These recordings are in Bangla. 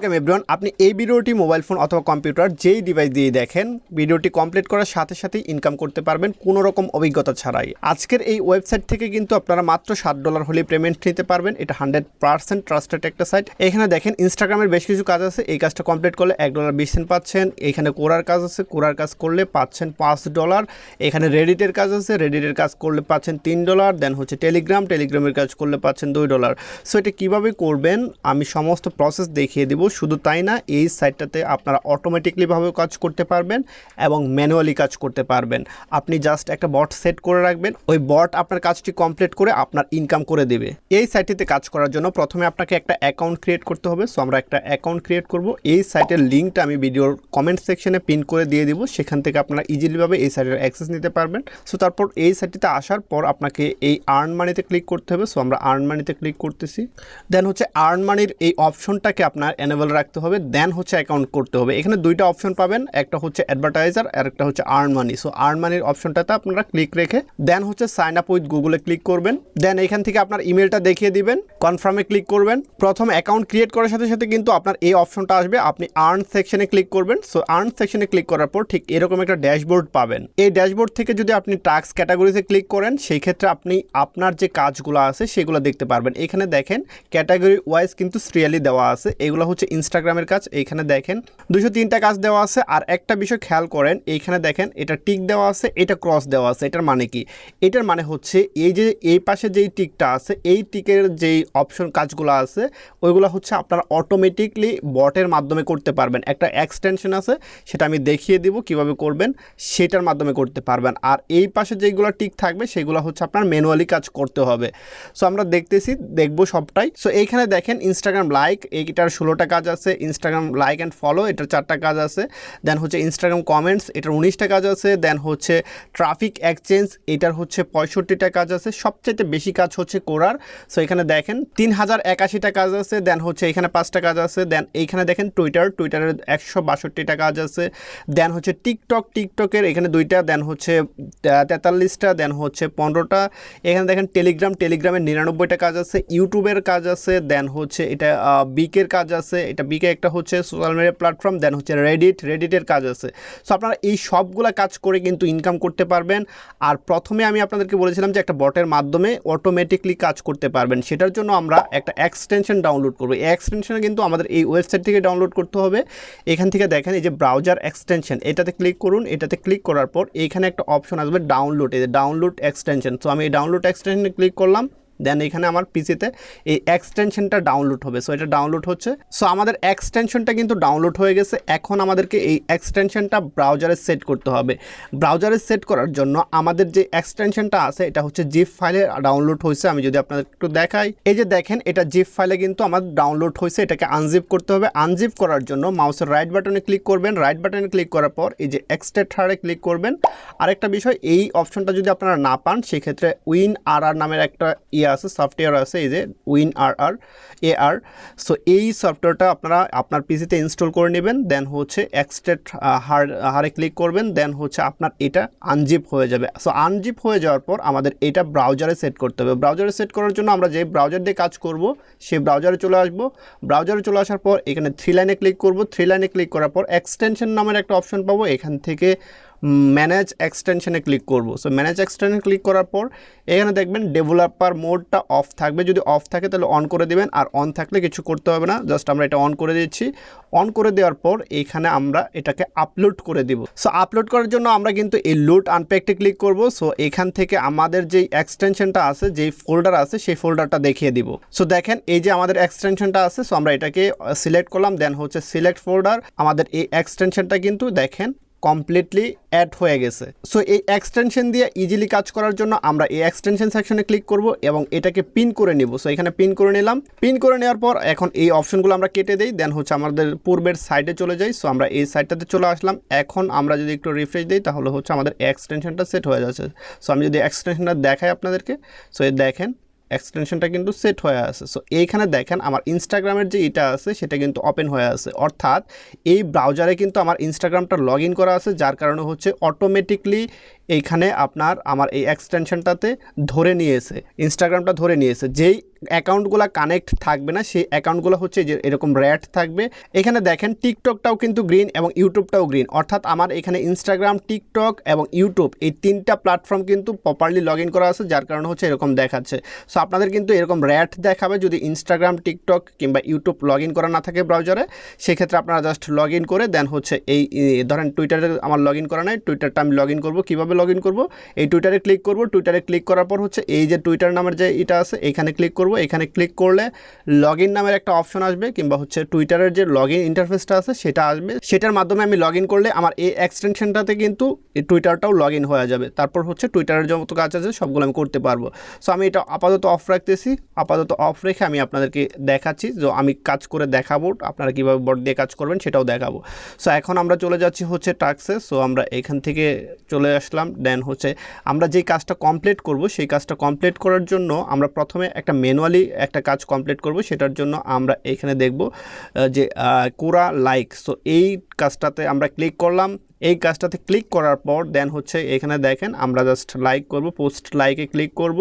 Welcome everyone. আপনি এই ভিডিওটি মোবাইল ফোন অথবা কম্পিউটার যেই ডিভাইস দিয়ে দেখেন, ভিডিওটি কমপ্লিট করার সাথে সাথেই ইনকাম করতে পারবেন কোনো রকম অভিজ্ঞতা ছাড়াই। আজকের এই ওয়েবসাইট থেকে কিন্তু আপনারা মাত্র সাত ডলার হলে পেমেন্ট নিতে পারবেন। এটা হান্ড্রেড পার্সেন্ট ট্রাস্টেড একটা সাইট এখানে দেখেন ইনস্টাগ্রামের বেশ কিছু কাজ আছে। এই কাজটা কমপ্লিট করলে এক ডলার বিশ সেন্ট পাচ্ছেন। এখানে কোরার কাজ আছে। কোরার কাজ করলে পাচ্ছেন পাঁচ ডলার এখানে রেডিটের কাজ আছে। রেডিটের কাজ করলে পাচ্ছেন তিন ডলার দেন হচ্ছে টেলিগ্রাম টেলিগ্রামের কাজ করলে পাচ্ছেন দুই ডলার সো এটা কীভাবে করবেন? আমি সমস্ত প্রসেস দেখিয়ে দিব। শুধু তাই না, এই সাইটটাতে আপনারা অটোমেটিকলিভাবেও কাজ করতে পারবেন এবং ম্যানুয়ালি কাজ করতে পারবেন। আপনি জাস্ট একটা বট সেট করে রাখবেন, ওই বট আপনার কাজটি কমপ্লিট করে আপনার ইনকাম করে দেবে। এই সাইটটিতে কাজ করার জন্য প্রথমে আপনাকে একটা অ্যাকাউন্ট ক্রিয়েট করতে হবে। সো আমরা একটা অ্যাকাউন্ট ক্রিয়েট করব। এই সাইটের লিঙ্কটা আমি ভিডিওর কমেন্ট সেকশনে পিন করে দিয়ে দিব। সেখান থেকে আপনারা ইজিলিভাবে এই সাইটের অ্যাক্সেস নিতে পারবেন। সো তারপর এই সাইটটিতে আসার পর আপনাকে এই আর্ন মানিতে ক্লিক করতে হবে। সো আমরা আর্ন মানিতে ক্লিক করতেছি। দেন হচ্ছে আর্ন মানির এই অপশনটাকে আপনার এনেবল রাখতে হবে দেন হচ্ছে অ্যাকাউন্ট করতে হবে। এখানে দুইটা অপশন পাবেন, একটা হচ্ছে অ্যাডভার্টাইজার আর একটা হচ্ছে আর্ন মানি সো আর্ন মানির অপশনটাতে আপনারা ক্লিক রেখে দেন হচ্ছে সাইন আপ উইথ গুগলে ক্লিক করবেন। দেন এখান থেকে আপনার ইমেলটা দেখিয়ে দিবেন কনফার্মে ক্লিক করবেন। প্রথম অ্যাকাউন্ট ক্রিয়েট করার সাথে সাথে কিন্তু আপনার এই অপশনটা আসবে, আপনি আর্ন সেকশনে ক্লিক করবেন। সো আর্ন সেকশনে ক্লিক করার পর ঠিক এরকম একটা ড্যাশবোর্ড পাবেন। এই ড্যাশবোর্ড থেকে যদি আপনি টাস্ক ক্যাটাগরিতে ক্লিক করেন, সেই ক্ষেত্রে আপনি আপনার যে কাজগুলো আছে, সেগুলো দেখতে পারবেন। এখানে দেখেন ক্যাটাগরি ওয়াইজ কিন্তু সিরিয়ালি দেওয়া আছে। এগুলো হচ্ছে ইনস্টাগ্রামের কাজ, এইখানে দেখেন। দুশো তিনটা কাজ দেওয়া আছে, আর একটা বিষয় খেয়াল করেন, এইখানে দেখেন, এটা টিক দেওয়া আছে, এটা ক্রস দেওয়া আছে, এটার মানে কি? এটার মানে হচ্ছে, এই যে, এই পাশে যেই টিকটা আছে, এই টিকের যেই অপশন কাজগুলো আছে, ওইগুলো হচ্ছে আপনারা অটোমেটিকলি বটের মাধ্যমে করতে পারবেন। একটা এক্সটেনশন আছে, সেটা আমি দেখিয়ে দিব কীভাবে করবেন, সেটার মাধ্যমে করতে পারবেন। আর এই পাশে যেগুলো টিক থাকবে, সেগুলো হচ্ছে আপনার ম্যানুয়ালি কাজ করতে হবে। সো আমরা দেখতেছি, দেখব সবটাই। সো এইখানে দেখেন ইনস্টাগ্রাম লাইক এইটার ষোলোটা কাজ আছে ইনস্টাগ্রাম লাইক অ্যান্ড ফলো এটার চারটা কাজ আছে। দেন হচ্ছে ইনস্টাগ্রাম কমেন্টস এটার উনিশটা কাজ আছে। দেন হচ্ছে ট্রাফিক এক্সচেঞ্জ এটার হচ্ছে পঁয়ষট্টিটা কাজ আছে। সবচেয়ে বেশি কাজ হচ্ছে কোরার। সো এখানে দেখেন তিন হাজার একাশিটা কাজ আছে। দেন হচ্ছে এখানে পাঁচটা কাজ আছে। দেন এইখানে দেখেন টুইটার টুইটারের একশো বাষট্টিটা কাজ আছে। দেন হচ্ছে টিকটক টিকটকের এখানে দুইটা। দেন হচ্ছে তেতাল্লিশটা। দেন হচ্ছে পনেরোটা। এখানে দেখেন টেলিগ্রাম টেলিগ্রামের নিরানব্বইটা কাজ আছে। ইউটিউবের কাজ আছে। দেন হচ্ছে এটা বিকের কাজ আছে। এটা বিকে একটা হচ্ছে সোশ্যাল মিডিয়া প্ল্যাটফর্ম দেন হচ্ছে রেডিট রেডিটের কাজ আছে। সো আপনারা এই সবগুলা কাজ করে কিন্তু ইনকাম করতে পারবেন। আর প্রথমে আমি আপনাদেরকে বলেছিলাম যে একটা বটের মাধ্যমে অটোমেটিকলি কাজ করতে পারবেন। সেটার জন্য আমরা একটা এক্সটেনশন ডাউনলোড করব। এই এক্সটেনশনে কিন্তু আমাদের এই ওয়েবসাইট থেকে ডাউনলোড করতে হবে। এখান থেকে দেখেন এই যে ব্রাউজার এক্সটেনশন এটাতে ক্লিক করুন। এটাতে ক্লিক করার পর এইখানে একটা অপশন আসবে ডাউনলোড এই ডাউনলোড এক্সটেনশন সো আমি এই ডাউনলোড এক্সটেনশনে ক্লিক করলাম। দেন এখানে আমার পিসিতে এই এক্সটেনশনটা ডাউনলোড হবে। সো এটা ডাউনলোড হচ্ছে। সো আমাদের এক্সটেনশনটা কিন্তু ডাউনলোড হয়ে গেছে। এখন আমাদেরকে এই এক্সটেনশনটা ব্রাউজারে সেট করতে হবে। ব্রাউজারে সেট করার জন্য আমাদের যে এক্সটেনশনটা আছে, এটা হচ্ছে জিপ ফাইলে ডাউনলোড হয়েছে। আমি যদি আপনাদের একটু দেখাই। এই যে দেখেন, এটা জিপ ফাইলে কিন্তু আমার ডাউনলোড হয়েছে। এটাকে আনজিপ করতে হবে। আনজিপ করার জন্য মাউসের রাইট বাটনে ক্লিক করবেন। রাইট বাটনে ক্লিক করার পর এই যে এক্সটেট হারে ক্লিক করবেন। আরেকটা বিষয়, এই অপশনটা যদি আপনারা না পান, সেক্ষেত্রে উইন আর আর নামের একটা ইয়ে আছে সফটওয়্যার আছে, এই যে উইন আর আর এ আর সো এই সফটওয়্যারটা আপনারা আপনার পিসিতে ইনস্টল করে নেবেন দেন হচ্ছে এক্সট্রেট হার হারে ক্লিক করবেন দেন হচ্ছে আপনার এটা আনজিপ হয়ে যাবে। সো আনজিপ হয়ে যাওয়ার পর আমাদের এটা ব্রাউজারে সেট করতে হবে। ব্রাউজারে সেট করার জন্য আমরা যে ব্রাউজার দিয়ে কাজ করব সেই ব্রাউজারে চলে আসব। ব্রাউজারে চলে আসার পর এখানে থ্রি লাইনে ক্লিক করব। থ্রি লাইনে ক্লিক করার পর এক্সটেনশন নামের একটা অপশন পাবো। এখান থেকে ম্যানেজ এক্সটেনশনে ক্লিক করব। সো ম্যানেজ এক্সটেনশনে ক্লিক করার পর, এখানে দেখবেন ডেভেলপার মোডটা অফ থাকবে। যদি অফ থাকে, তাহলে অন করে দিবেন। আর অন থাকলে কিছু করতে হবে না। জাস্ট আমরা এটা অন করে দিচ্ছি। অন করে দেওয়ার পর এইখানে আমরা এটাকে আপলোড করে দিব। সো আপলোড করার জন্য আমরা কিন্তু এই লোড আনপ্যাকটে ক্লিক করব। সো এখান থেকে আমাদের যেই এক্সটেনশনটা আছে, যেই ফোল্ডার আছে, সেই ফোল্ডারটা দেখিয়ে দিব। সো দেখেন এই যে আমাদের এক্সটেনশনটা আছে সো আমরা এটাকে সিলেক্ট করলাম। দেন হচ্ছে সিলেক্ট ফোল্ডার আমাদের এই এক্সটেনশনটা কিন্তু দেখেন কমপ্লিটলি অ্যাড হয়ে গেছে। সো এই এক্সটেনশন দিয়ে ইজিলি কাজ করার জন্য আমরা এই এক্সটেনশন সেকশনে ক্লিক করব এবং এটাকে পিন করে নিব। সো এখানে পিন করে নিলাম। পিন করে নেওয়ার পর এখন এই অপশনগুলো আমরা কেটে দিই দেন হচ্ছে আমাদের পূর্বের সাইডে চলে যাই। সো আমরা এই সাইডটাতে চলে আসলাম। এখন আমরা যদি একটু রিফ্রেশ দিই, তাহলে হচ্ছে আমাদের এক্সটেনশনটা সেট হয়ে যাচ্ছে। সো আমি যদি এক্সটেনশনটা দেখাই আপনাদেরকে। সো এই দেখেন এক্সটেনশনটা কিন্তু সেট হয়ে আছে। সো এইখানে দেখেন আমার ইনস্টাগ্রামের যে এটা আছে, সেটা কিন্তু ওপেন হয়ে আছে। অর্থাৎ এই ব্রাউজারে কিন্তু আমার ইনস্টাগ্রামটা লগ ইন করা আছে, যার কারণে হচ্ছে অটোমেটিকলি এইখানে আপনার আমার এই এক্সটেনশনটাতে ধরে নিয়েছে ইনস্টাগ্রামটা ধরে নিয়েছে। যেই অ্যাকাউন্টগুলো কানেক্ট থাকবে না, সেই অ্যাকাউন্টগুলো হচ্ছে যে এরকম র্যাড থাকবে। এখানে দেখেন টিকটকটাও কিন্তু গ্রিন এবং ইউটিউবটাও গ্রিন অর্থাৎ আমার এখানে ইনস্টাগ্রাম টিকটক এবং ইউটিউব এই তিনটা প্ল্যাটফর্ম কিন্তু প্রপারলি লগ করা আছে, যার কারণে হচ্ছে এরকম দেখাচ্ছে। সো আপনাদের কিন্তু এরকম র্যাট দেখাবে যদি ইনস্টাগ্রাম টিকটক কিংবা ইউটিউব লগ করা না থাকে ব্রাউজারে সেক্ষেত্রে আপনারা জাস্ট লগ করে দেন হচ্ছে এই ধরেন টুইটারে আমার লগ করা নাই টুইটারটা আমি লগ ইন করব। কীভাবে লগ ইন করব। এই টুইটারে ক্লিক করব। টুইটারে ক্লিক করার পর হচ্ছে এই যে টুইটার নামের যে এটা আছে, এখানে ক্লিক করব। এখানে ক্লিক করলে লগ ইন নামের একটা অপশন আসবে, কিংবা হচ্ছে টুইটারের যে লগ ইন ইন্টারফেসটা আছে, সেটা আসবে। সেটার মাধ্যমে আমি লগ ইন করলে আমার এই এক্সটেনশনটাতে কিন্তু এই টুইটারটাও লগ ইন হয়ে যাবে। তারপর হচ্ছে টুইটারের যত কাজ আছে, সবগুলো আমি করতে পারব। সো আমি এটা আপাতত অফ রাখতেছি। আপাতত অফ রেখে আমি আপনাদেরকে দেখাচ্ছি। যে আমি কাজ করে দেখাবো। আপনারা কীভাবে বট দিয়ে কাজ করবেন, সেটাও দেখাবো। সো এখন আমরা চলে যাচ্ছি হচ্ছে টাক্সে সো আমরা এখান থেকে চলে আসলাম। দেন হচ্ছে আমরা যেই কাজটা কমপ্লিট করব, সেই কাজটা কমপ্লিট করার জন্য আমরা প্রথমে একটা ম্যানুয়ালি একটা কাজ কমপ্লিট করব, সেটার জন্য আমরা এখানে দেখব যে কোরা লাইক সো এই কাজটাতে আমরা ক্লিক করলাম এই কাজটাতে ক্লিক করার পর দেন হচ্ছে এখানে দেখেন, আমরা জাস্ট লাইক করব পোস্ট লাইকে ক্লিক করব।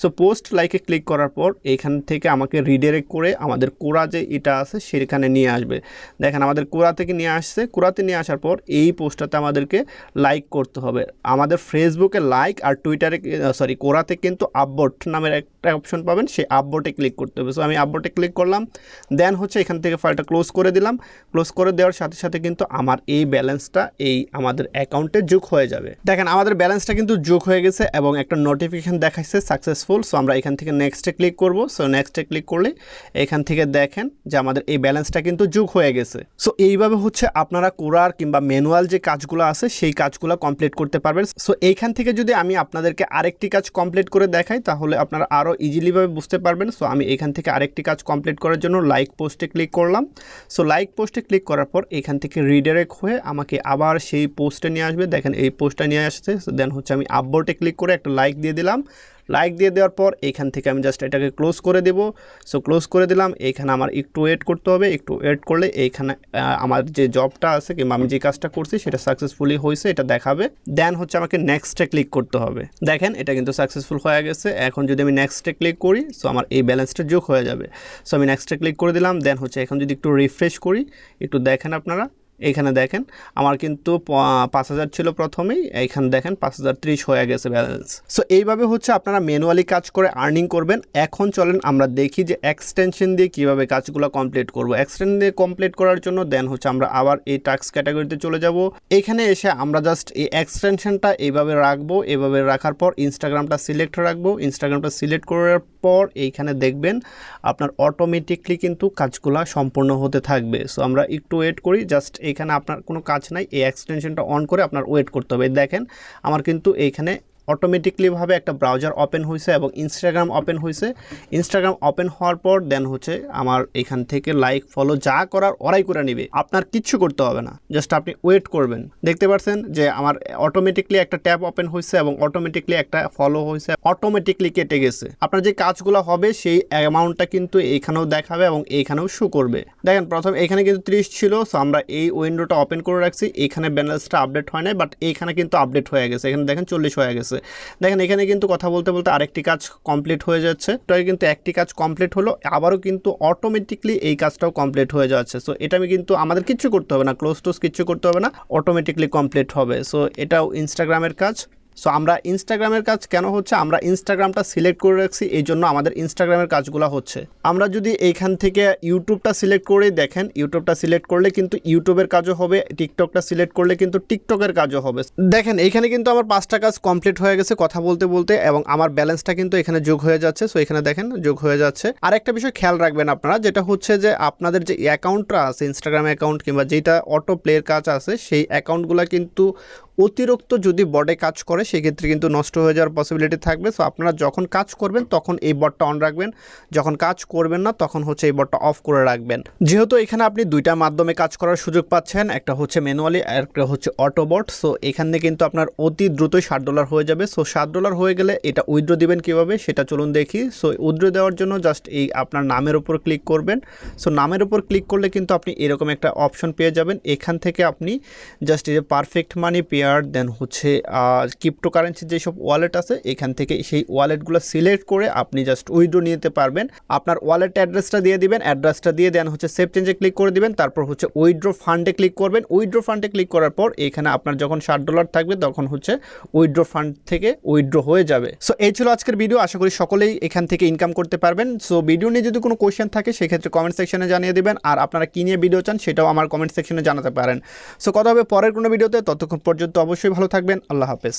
সো পোস্ট লাইকে ক্লিক করার পর এখান থেকে আমাকে রিডাইরেক্ট করে আমাদের কোরা যে এটা আছে সেখানে নিয়ে আসবে। দেখেন, আমাদের কোরা থেকে নিয়ে আসছে। কোরাতে নিয়ে আসার পর এই পোস্টটাতে আমাদেরকে লাইক করতে হবে। আমাদের ফেসবুকে লাইক আর টুইটারে সরি কোরাতে কিন্তু আপবোট নামের একটা অপশন পাবেন, সেই আপবোটে ক্লিক করতে হবে। সো আমি আপবোটে ক্লিক করলাম দেন হচ্ছে এখান থেকে ফাইলটা ক্লোজ করে দিলাম। ক্লোজ করে দেওয়ার সাথে সাথে কিন্তু আমার এই ব্যালেন্সটা এই আমাদের অ্যাকাউন্টে যোগ হয়ে যাবে। দেখেন, আমাদের ব্যালেন্সটা কিন্তু যোগ হয়ে গেছে এবং একটা নোটিফিকেশন দেখাচ্ছে সাকসেসফুল সো আমরা এখান থেকে নেক্সটে ক্লিক করব। সো নেক্সটে ক্লিক করলে এখান থেকে দেখেন যে আমাদের এই ব্যালেন্সটা কিন্তু যোগ হয়ে গেছে। সো এইভাবে হচ্ছে আপনারা কোরার কিংবা ম্যানুয়াল যে কাজগুলো আছে, সেই কাজগুলো কমপ্লিট করতে পারবেন। সো এইখান থেকে যদি আমি আপনাদেরকে আরেকটি কাজ কমপ্লিট করে দেখাই, তাহলে আপনারা আরও ইজিলিভাবে বুঝতে পারবেন। সো আমি এখান থেকে আরেকটি কাজ কমপ্লিট করার জন্য লাইক পোস্টে ক্লিক করলাম। সো লাইক পোস্টে ক্লিক করার পর এখান থেকে রিডাইরেক্ট হয়ে আমাকে আবার সেই পোস্টে নিয়ে আসবে। দেখেন এই পোস্টটা নিয়ে আসছে। দেন হচ্ছে আমি আপবোর্ডে ক্লিক করে একটা লাইক দিয়ে দিলাম। লাইক দিয়ে দেওয়ার পর এইখান থেকে আমি জাস্ট এটাকে ক্লোজ করে দেব। সো ক্লোজ করে দিলাম। এইখানে আমার একটু ওয়েট করতে হবে। একটু ওয়েট করলে এইখানে আমার যে জবটা আছে কিংবা আমি যে কাজটা করছি সেটা সাকসেসফুলি হয়েছে, এটা দেখাবে। দেন হচ্ছে আমাকে নেক্সটে ক্লিক করতে হবে। দেখেন, এটা কিন্তু সাকসেসফুল হয়ে গেছে। এখন যদি আমি নেক্সটে ক্লিক করি সো আমার এই ব্যালেন্সটা যোগ হয়ে যাবে। সো আমি নেক্সটে ক্লিক করে দিলাম। দেন হচ্ছে এখন যদি একটু রিফ্রেশ করি, একটু দেখেন আপনারা। এইখানে দেখেন, আমার কিন্তু পাঁচ হাজার ছিল প্রথমেই, এইখানে দেখেন পাঁচ হাজার ত্রিশ হয়ে গেছে ব্যালেন্স সো এইভাবে হচ্ছে আপনারা ম্যানুয়ালি কাজ করে আর্নিং করবেন। এখন চলেন আমরা দেখি যে এক্সটেনশন দিয়ে কীভাবে কাজগুলো কমপ্লিট করব। এক্সটেনশন দিয়ে কমপ্লিট করার জন্য দেন হচ্ছে আমরা আবার এই টাস্ক ক্যাটাগরিতে চলে যাব। এখানে এসে আমরা জাস্ট এই এক্সটেনশনটা এইভাবে রাখব। এভাবে রাখার পর ইনস্টাগ্রামটা সিলেক্ট রাখব। ইনস্টাগ্রামটা সিলেক্ট করার পর এইখানে দেখবেন আপনার অটোমেটিকলি কিন্তু কাজগুলো সম্পূর্ণ হতে থাকবে। সো আমরা একটু ওয়েট করি জাস্ট এখানে আপনার কোনো কাজ নাই, এই এক্সটেনশনটা অন করে আপনার ওয়েট করতে হবে। দেখেন, আমার কিন্তু এইখানে অটোমেটিকলিভাবে একটা ব্রাউজার ওপেন হয়েছে এবং ইনস্টাগ্রাম ওপেন হয়েছে ইনস্টাগ্রাম ওপেন হওয়ার পর দেন হচ্ছে আমার এখান থেকে লাইক ফলো যা করার ওরাই করে নেবে। আপনার কিচ্ছু করতে হবে না। জাস্ট আপনি ওয়েট করবেন। দেখতে পাচ্ছেন যে আমার অটোমেটিকলি একটা ট্যাব ওপেন হয়েছে এবং অটোমেটিকলি একটা ফলো হয়েছে অটোমেটিকলি কেটে গেছে। আপনার যে কাজগুলো হবে সেই অ্যামাউন্টটা কিন্তু এইখানেও দেখাবে এবং এইখানেও শো করবে। দেখেন, প্রথম এখানে কিন্তু ত্রিশ ছিল সো আমরা এই উইন্ডোটা ওপেন করে রাখছি। এখানে ব্যালেন্সটা আপডেট হয় নাই বাট এইখানে কিন্তু আপডেট হয়ে গেছে। এখানে দেখেন, চল্লিশ হয়ে গেছে। দেখেন, এখানে কিন্তু কথা বলতে বলতে আরেকটি কাজ কমপ্লিট হয়ে যাচ্ছে। তো কিন্তু একটি কাজ কমপ্লিট হলো, আবারও কিন্তু অটোমেটিকলি এই কাজটাও কমপ্লিট হয়ে যাচ্ছে। সো এটা আমি কিন্তু, আমাদের কিচ্ছু করতে হবে না ক্লোজ টোজ কিচ্ছু করতে হবে না অটোমেটিকলি কমপ্লিট হবে। সো এটাও ইনস্টাগ্রামের কাজ। সো আমরা ইনস্টাগ্রামের কাজ কেন হচ্ছে? আমরা ইনস্টাগ্রামটা সিলেক্ট করে রাখছি, এই জন্য আমাদের ইনস্টাগ্রামের কাজগুলো হচ্ছে। আমরা যদি এইখান থেকে ইউটিউবটা সিলেক্ট করে দেখেন ইউটিউবটা সিলেক্ট করলে কিন্তু ইউটিউবের কাজও হবে টিকটকটা সিলেক্ট করলে কিন্তু টিকটকের কাজও হবে। দেখেন, এইখানে কিন্তু আমার পাঁচটা কাজ কমপ্লিট হয়ে গেছে কথা বলতে বলতে, এবং আমার ব্যালেন্সটা কিন্তু এখানে যোগ হয়ে যাচ্ছে। সো এখানে দেখেন, যোগ হয়ে যাচ্ছে। আর একটা বিষয় খেয়াল রাখবেন আপনারা, যেটা হচ্ছে যে আপনাদের যে অ্যাকাউন্টটা আছে ইনস্টাগ্রাম অ্যাকাউন্ট কিংবা যেটা অটো প্লের কাজ আছে, সেই অ্যাকাউন্টগুলো কিন্তু অতিরিক্ত যদি বডে কাজ করে, সেক্ষেত্রে কিন্তু নষ্ট হয়ে যাওয়ার পসিবিলিটি থাকবে। সো আপনারা যখন কাজ করবেন, তখন এই বটটা অন রাখবেন। যখন কাজ করবেন না, তখন হচ্ছে এই বটটা অফ করে রাখবেন। যেহেতু এখানে আপনি দুইটা মাধ্যমে কাজ করার সুযোগ পাচ্ছেন, একটা হচ্ছে ম্যানুয়ালি আর একটা হচ্ছে অটোবট সো এখানে কিন্তু আপনার অতি দ্রুতই ষাট ডলার হয়ে যাবে। সো ষাট ডলার হয়ে গেলে এটা উইথড্র দিবেন কীভাবে, সেটা চলুন দেখি। সো উইথড্র দেওয়ার জন্য জাস্ট এই আপনার নামের উপর ক্লিক করবেন। সো নামের উপর ক্লিক করলে কিন্তু আপনি এরকম একটা অপশন পেয়ে যাবেন। এখান থেকে আপনি জাস্ট এই যে পারফেক্ট মানি পে পেনিয়ার দেন হচ্ছে ক্রিপ্টোকারেন্সির যেসব ওয়ালেট আছে, এখান থেকে সেই ওয়ালেটগুলো সিলেক্ট করে আপনি জাস্ট উইড্রো নিতে পারবেন। আপনার ওয়ালেট অ্যাড্রেসটা দিয়ে দিবেন অ্যাড্রেসটা দিয়ে দেন হচ্ছে সেভ চেঞ্জে ক্লিক করে দিবেন, তারপর হচ্ছে উইড্রো ফান্ডে ক্লিক করবেন। উইড্রো ফান্ডে ক্লিক করার পর এখানে আপনার যখন ষাট ডলার থাকবে, তখন হচ্ছে উইড্রো ফান্ড থেকে উইড্রো হয়ে যাবে। সো এই ছিল আজকের ভিডিও আশা করি সকলেই এখান থেকে ইনকাম করতে পারবেন। সো ভিডিও নিয়ে যদি কোনো কোয়েশ্চেন থাকে, সেক্ষেত্রে কমেন্ট সেকশনে জানিয়ে দেবেন। আর আপনারা কী নিয়ে ভিডিও চান, সেটাও আমার কমেন্ট সেকশনে জানাতে পারেন। সো কথা হবে পরের কোনো ভিডিওতে ততক্ষণ পর্যন্ত অবশ্যই ভালো থাকবেন। আল্লাহ হাফেজ।